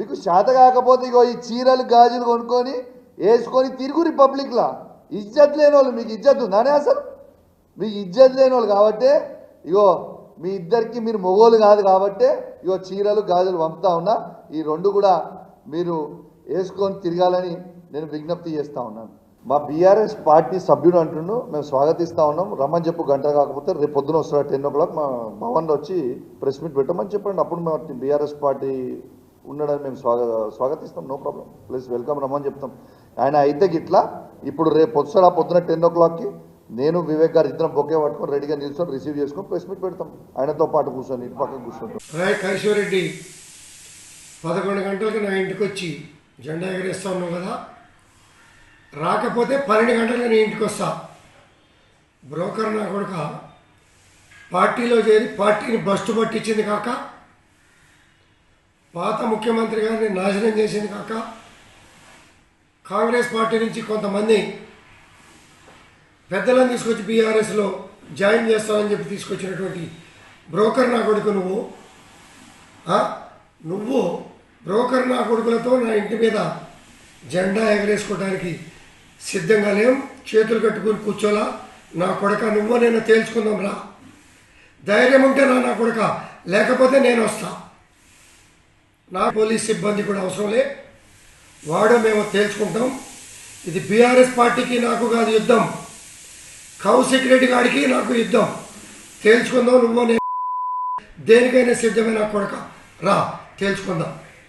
మీకు శాత కాకపోతే ఇగో ఈ చీరలు గాజులు కొనుక్కొని వేసుకొని తిరుగు రిపబ్లిక్లా. ఇజ్జత్ లేని వాళ్ళు మీకు ఇజ్జత్ ఉందానే అసలు? మీకు ఇజ్జత్ లేని వాళ్ళు కాబట్టే ఇగో మీ ఇద్దరికి మీరు మొగోలు కాదు కాబట్టే ఇగో చీరలు గాజులు పంపుతా ఉన్నా. ఈ రెండు కూడా మీరు వేసుకొని తిరగాలని నేను విజ్ఞప్తి చేస్తూ ఉన్నాను. మా బీఆర్ఎస్ పార్టీ సభ్యుడు అంటుండు మేము స్వాగతిస్తా ఉన్నాం. రమ్మని చెప్పు గంట కాకపోతే రేపు పొద్దున వస్తారు టెన్ ఓ క్లాక్ మా భవన్లో వచ్చి ప్రెస్ మీట్ పెట్టమని చెప్పండి. అప్పుడు మేము బీఆర్ఎస్ పార్టీ ఉండడానికి మేము స్వాగ స్వాగతిస్తాం. నో ప్రాబ్లం ప్లీజ్ వెల్కమ్ రమ్మని చెప్తాం. ఆయన అయితే గిట్లా ఇప్పుడు రేపు వస్తాడు ఆ పొద్దున టెన్ ఓ క్లాక్కి నేను వివేక్ గారు ఇద్దరం బొకే పట్టుకొని రెడీగా నిల్చొని రిసీవ్ చేసుకొని ప్రెస్ మీట్ పెడతాం. ఆయనతో పాటు కూర్చొని ఇటు పక్కన కూర్చుంటాం. రెడ్డి పదకొండు గంటలకు నా ఇంటికి వచ్చి జెండా ఎగరేస్తా ఉన్నావు కదా? రాకపోతే పన్నెండు గంటలకు నేను ఇంటికి వస్తా బ్రోకర్ నా కొడుక పార్టీలో చేరి పార్టీని బస్టు పట్టించింది కాక పాత ముఖ్యమంత్రి గారిని నాశనం చేసింది కాక కాంగ్రెస్ పార్టీ నుంచి కొంతమంది పెద్దలను తీసుకొచ్చి బీఆర్ఎస్లో జాయిన్ చేస్తామని చెప్పి తీసుకొచ్చినటువంటి బ్రోకర్ నా కొడుకు నువ్వు. నువ్వు బ్రోకర్ నా కొడుకులతో నా ఇంటి మీద జెండా ఎగరేసుకోవడానికి సిద్ధంగా లేం చేతులు కట్టుకుని కూర్చోలా. నా కొడక నువ్వు నేను తేల్చుకుందాం రా. ధైర్యం ఉంటే నా నా కొడక. లేకపోతే నేను వస్తా. నా పోలీస్ సిబ్బంది కూడా అవసరం లే. వాడ మేము తేల్చుకుంటాం. ఇది బీఆర్ఎస్ పార్టీకి నాకు కాదు యుద్ధం. కౌశిక్ రెడ్డి గారికి నాకు యుద్ధం. తేల్చుకుందాం నువ్వు నేను దేనికైనా సిద్ధమైన కొడక. రా తేల్చుకుందాం.